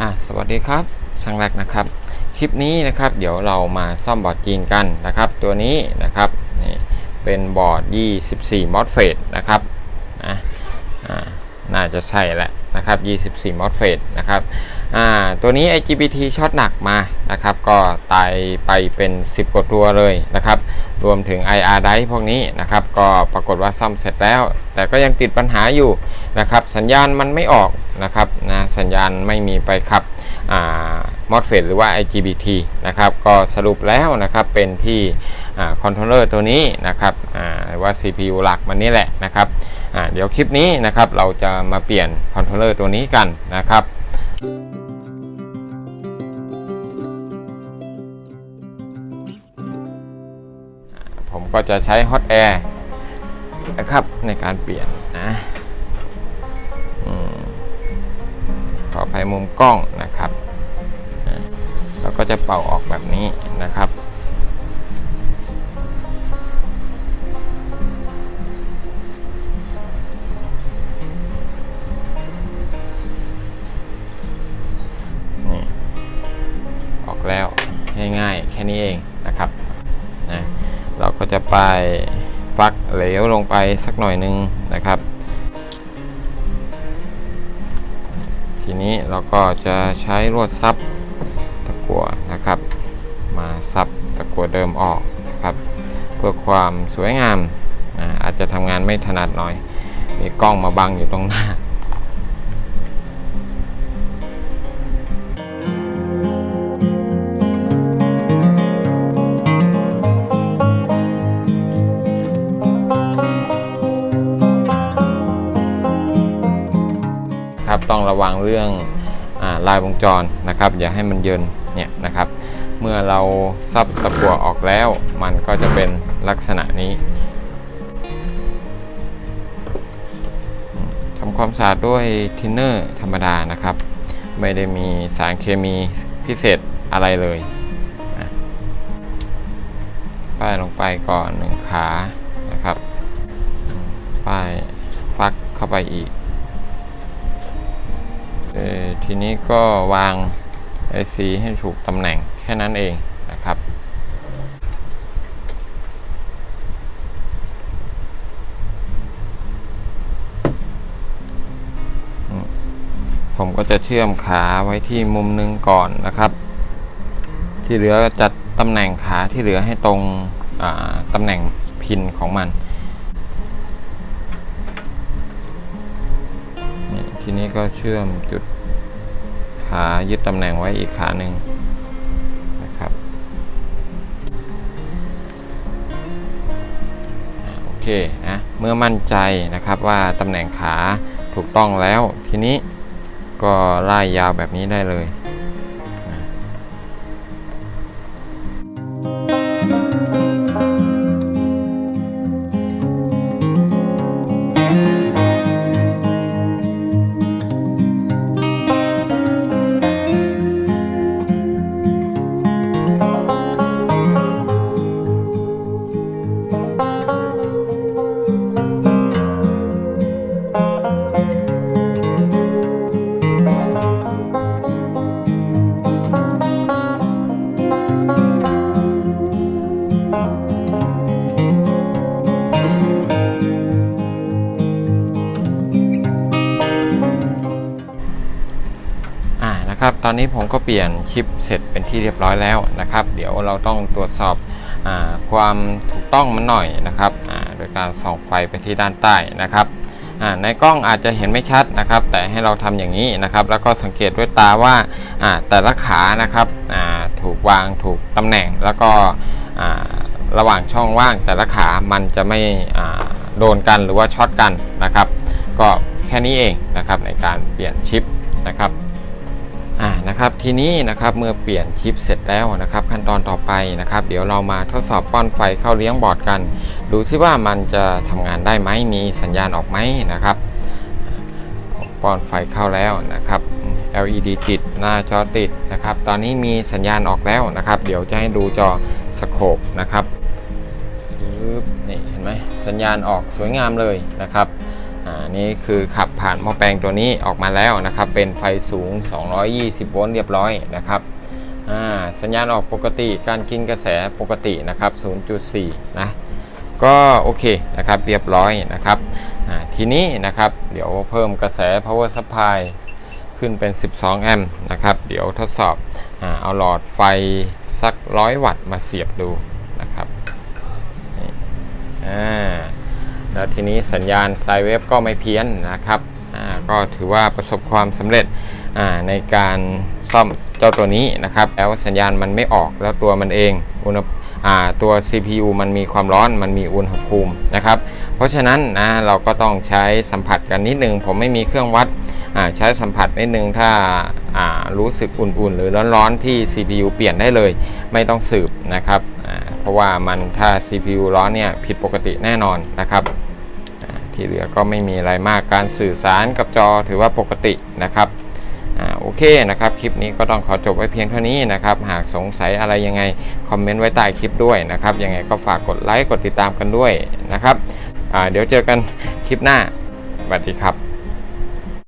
อะสวัสดีครับช่างแรกนะครับ คลิปนี้นะครับเดี๋ยวเรามาซ่อมบอร์ดจีนกันนะครับ ตัวนี้นะครับนี่เป็นบอร์ด 24 MOSFET นะครับนะอ่า น่าจะใช่แหละนะครับ 24 MOSFET นะครับอ่าตัวนี้ IGBT ช็อตหนักมานะครับ ก็ตายไปเป็น 10 กว่าตัวเลยนะครับ รวมถึง IR ไดพวกนี้นะครับ ก็ปรากฏว่าซ่อมเสร็จแล้ว แต่ก็ยังติดปัญหาอยู่นะครับ สัญญาณมันไม่ออกนะครับนะสัญญาณไม่มีไปขับมอสเฟตหรือว่า IGBT นะครับ ก็สรุปแล้วนะครับเป็นที่คอนโทรลเลอร์ตัวนี้นะครับหรือว่า CPU หลักมันนี่แหละนะครับ เดี๋ยวคลิปนี้นะครับเราจะมาเปลี่ยนคอนโทรลเลอร์ตัวนี้กันนะครับผมก็จะใช้ Hot Air นะครับในการเปลี่ยนนะอขออภัยมุมกล้องนะครับอ่าเราก็จะเป่าออกแบบนี้นะครับ ก็จะไปฟักเหลวลงไปสักหน่อยหนึงนะครับ ทีนี้เราก็จะใช้ลวดซับตะกั่วนะครับ มาซับตะกั่วเดิมออกนะครับ เพื่อความสวยงามนะอาจจะทำงานไม่ถนัดหน่อย มีกล้องมาบังอยู่ตรงหน้า ต้องระวังเรื่องอาลายวงจรนะครับ อย่าให้มันเยินเนี่ยนะครับ เมื่อเราซับตะกั่วออกแล้ว มันก็จะเป็นลักษณะนี้ทำความสะอาดด้วยทินเนอร์ธรรมดานะครับ ไม่ได้มีสารเคมีพิเศษอะไรเลยป้ายลงไปก่อนหนึ่งขานะครับ ป้ายฟักเข้าไปอีก ทีนี้ก็วาง IC ให้ถูกตำแหน่งแค่นั้นเองนะครับ ผมก็จะเชื่อมขาไว้ที่มุมหนึงก่อนนะครับ ที่เหลือจัดตำแหน่งขาที่เหลือให้ตรงตำแหน่งพินของมัน ทีนี้ก็เชื่อมจุดขายึดตำแหน่งไว้อีกขาหนึ่งนะครับโอเคนะเมื่อมั่นใจนะครับว่าตำแหน่งขาถูกต้องแล้ว ทีนี้ก็ไล่ยาวแบบนี้ได้เลย นะครับ ตอนนี้ผมก็เปลี่ยนชิปเสร็จเป็นที่เรียบร้อยแล้วนะครับ เดี๋ยวเราต้องตรวจสอบอความถูกต้องมันหน่อยนะครับโดยการส่องไฟไปที่ด้านใต้นะครับในกล้องอาจจะเห็นไม่ชัดนะครับ แต่ให้เราทำอย่างนี้นะครับ แล้วก็สังเกตด้วยตาว่าแต่ละขานะครับถูกวางถูกตำแหน่งแล้วก็ระหว่างช่องว่างแต่ละขามันจะไม่โดนกันหรือว่าช็อตกันนะครับ ก็แค่นี้เองนะครับในการเปลี่ยนชิปนะครับ นะครับทีนี้นะครับเมื่อเปลี่ยนชิปเสร็จแล้วนะครับ ขั้นตอนต่อไปนะครับ เดี๋ยวเรามาทดสอบป้อนไฟเข้าเลี้ยงบอร์ดกัน ดูซิว่ามันจะทำงานได้ไหมมีสัญญาณออกไหมนะครับป้อนไฟเข้าแล้วนะครับ LED ติดหน้าจอติดนะครับ ตอนนี้มีสัญญาณออกแล้วนะครับ เดี๋ยวจะให้ดูจอสโคปนะครับนี่เห็นไหมสัญญาณออกสวยงามเลยนะครับ อ่านี่คือขับผ่านหม้อแปลงตัวนี้ออกมาแล้วนะครับ เป็นไฟสูง 220 โวลต์เรียบร้อยนะครับอ่าสัญญาณออกปกติการกินกระแสปกตินะครับ 0.4 นะก็โอเคนะครับเรียบร้อยนะครับทีนี้นะครับเดี๋ยวเพิ่มกระแส power supply ขึ้นเป็น 12 แอมป์นะครับ เดี๋ยวทดสอบอเอาหลอดไฟสัก 100 วัตต์มาเสียบดูนะครับอ่า แล้วทีนี้สัญญาณไซเวฟก็ไม่เพี้ยนนะครับก็ถือว่าประสบความสำเร็จในการซ่อมเจ้าตัวนี้นะครับ แล้วสัญญาณมันไม่ออกแล้วตัวมันเองอุณหตัว CPU มันมีความร้อนมันมีอุณหภูมินะครับ เพราะฉะนั้นนะเราก็ต้องใช้สัมผัสกันนิดนึง ผมไม่มีเครื่องวัดใช้สัมผัสนิดนึงถ้าารู้สึกอุ่นๆ หรือร้อนๆที่ CPU เปลี่ยนได้เลย ไม่ต้องสืบนะครับเพราะว่ามันถ้า CPU ร้อนเนี่ยผิดปกติแน่นอนนะครับ ที่เหลือก็ไม่มีอะไรมากการสื่อสารกับจอถือว่าปกตินะครับอโอเคนะครับ คลิปนี้ก็ต้องขอจบไว้เพียงเท่านี้นะครับ หากสงสัยอะไรยังไง คอมเมนต์ไว้ใต้คลิปด้วยนะครับ ยังไงก็ฝากกดไลค์กดติดตามกันด้วยนะครับเดี๋ยวเจอกันคลิปหน้าสวัสดีครับ